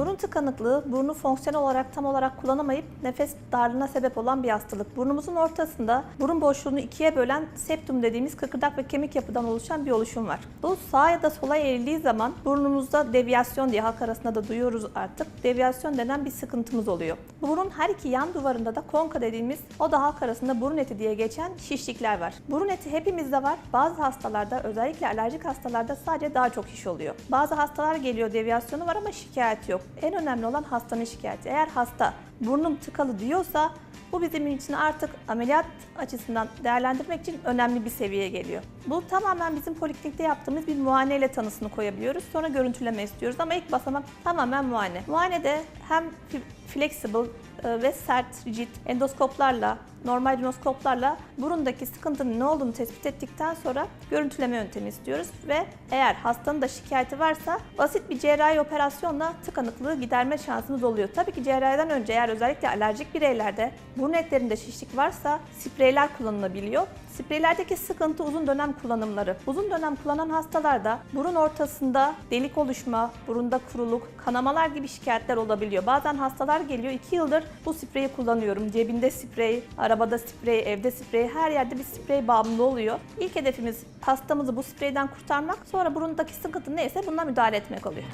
Burun tıkanıklığı, burnu fonksiyonel olarak tam olarak kullanamayıp nefes darlığına sebep olan bir hastalık. Burnumuzun ortasında burun boşluğunu ikiye bölen septum dediğimiz kıkırdak ve kemik yapıdan oluşan bir oluşum var. Bu sağa ya da sola eğrildiği zaman burnumuzda deviyasyon diye halk arasında da duyuyoruz artık. Deviyasyon denen bir sıkıntımız oluyor. Burun her iki yan duvarında da konka dediğimiz o da halk arasında burun eti diye geçen şişlikler var. Burun eti hepimizde var. Bazı hastalarda özellikle alerjik hastalarda sadece daha çok şiş oluyor. Bazı hastalar geliyor deviyasyonu var ama şikayet yok. En önemli olan hastanın şikayeti. Eğer hasta burnum tıkalı diyorsa bu bizim için artık ameliyat açısından değerlendirmek için önemli bir seviyeye geliyor. Bu tamamen bizim poliklinikte yaptığımız bir muayeneyle tanısını koyabiliyoruz. Sonra görüntüleme istiyoruz ama ilk basamak tamamen muayene. Muayenede hem flexible ve sert, rigid endoskoplarla, normal rinoskoplarla burundaki sıkıntının ne olduğunu tespit ettikten sonra görüntüleme yöntemi istiyoruz ve eğer hastanın da şikayeti varsa basit bir cerrahi operasyonla tıkanıklığı giderme şansımız oluyor. Tabii ki cerrahiden önce eğer özellikle alerjik bireylerde burun etlerinde şişlik varsa spreyler kullanılabiliyor. Spreylerdeki sıkıntı uzun dönem kullanımları. Uzun dönem kullanan hastalarda burun ortasında delik oluşma, burunda kuruluk, kanamalar gibi şikayetler olabiliyor. Bazen hastalar geliyor 2 yıldır bu spreyi kullanıyorum. Cebinde sprey, arabada sprey, evde sprey, her yerde bir sprey bağımlı oluyor. İlk hedefimiz hastamızı bu spreyden kurtarmak, sonra burundaki sıkıntı neyse bundan müdahale etmek oluyor.